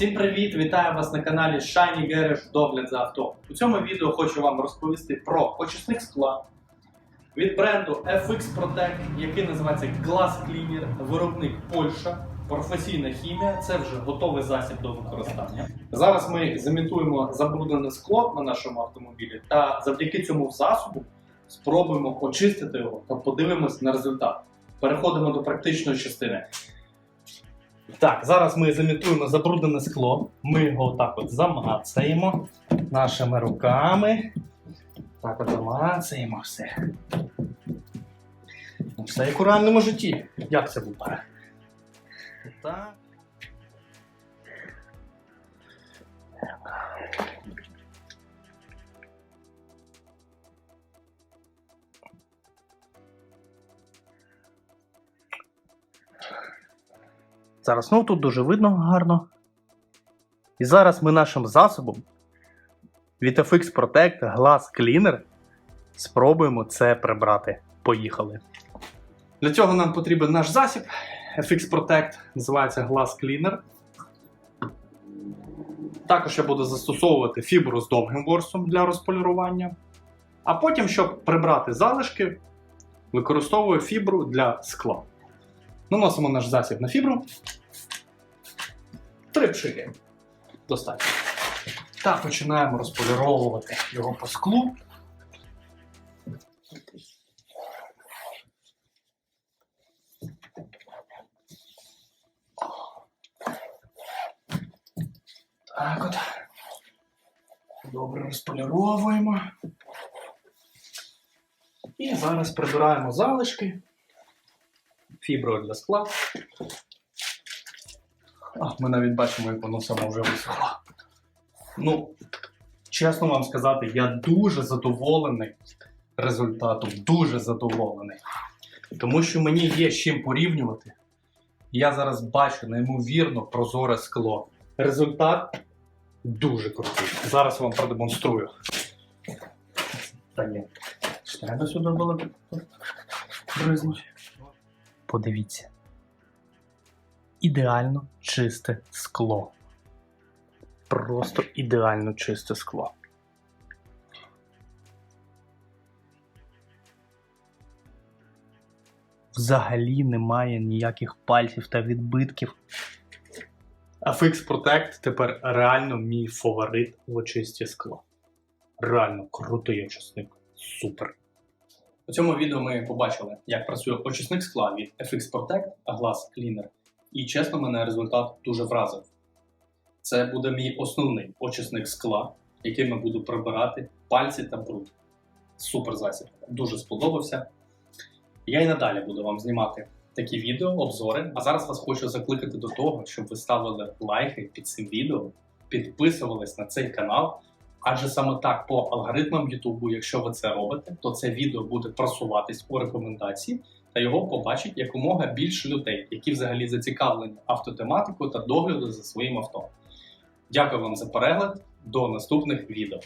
Всім привіт! Вітаю вас на каналі Shiny Garage Догляд за авто. У цьому відео хочу вам розповісти про очисник скла від бренду FX Protect, який називається Glass Cleaner, виробник Польща, професійна хімія. Це вже готовий засіб до використання. Зараз ми замітуємо забруднене скло на нашому автомобілі та завдяки цьому засобу спробуємо очистити його та подивимось на результат. Переходимо до практичної частини. Так, зараз ми замітуємо забруднене скло. Ми його отак от замацаємо нашими руками. Так от замацаємо все. Ну, Все як у реальному житті. Як це буває? Так. Зараз ну тут дуже видно гарно. І зараз ми нашим засобом FX Protect Glass Cleaner спробуємо це прибрати. Поїхали. Для цього нам потрібен наш засіб FX Protect, називається Glass Cleaner. Також я буду застосовувати фібру з довгим ворсом для розполірування. А потім, щоб прибрати залишки, використовую фібру для скла. Наносимо наш засіб на фібру. Три пшики. Достатньо. Та починаємо розполіровувати його по склу. Так от. Добре розполіровуємо. І зараз прибираємо залишки фіброю для скла. А, ми навіть бачимо, як воно само вже висохло. Ну, чесно вам сказати, я дуже задоволений результатом, дуже задоволений. Тому що мені є з чим порівнювати. Я зараз бачу неймовірно прозоре скло. Результат дуже крутий. Зараз вам продемонструю. Та ні. Треба сюди було бризнути. Подивіться. Ідеально чисте скло. Просто ідеально чисте скло. Взагалі немає ніяких пальців та відбитків. FX Protect тепер реально мій фаворит в очисті скла. Реально крутий очисник. Супер. У цьому відео ми побачили, як працює очисник скла від FX Protect Glass Cleaner. І чесно, мене результат дуже вразив. Це буде мій основний очисник скла, яким я буду прибирати пальці та бруд. Супер засіб. Дуже сподобався. Я і надалі буду вам знімати такі відео, обзори. А зараз вас хочу закликати до того, щоб ви ставили лайки під цим відео, підписувались на цей канал. Адже саме так по алгоритмам Ютубу, якщо ви це робите, то це відео буде просуватись у рекомендації, та його побачить якомога більше людей, які взагалі зацікавлені автотематикою та догляду за своїм авто. Дякую вам за перегляд. До наступних відео.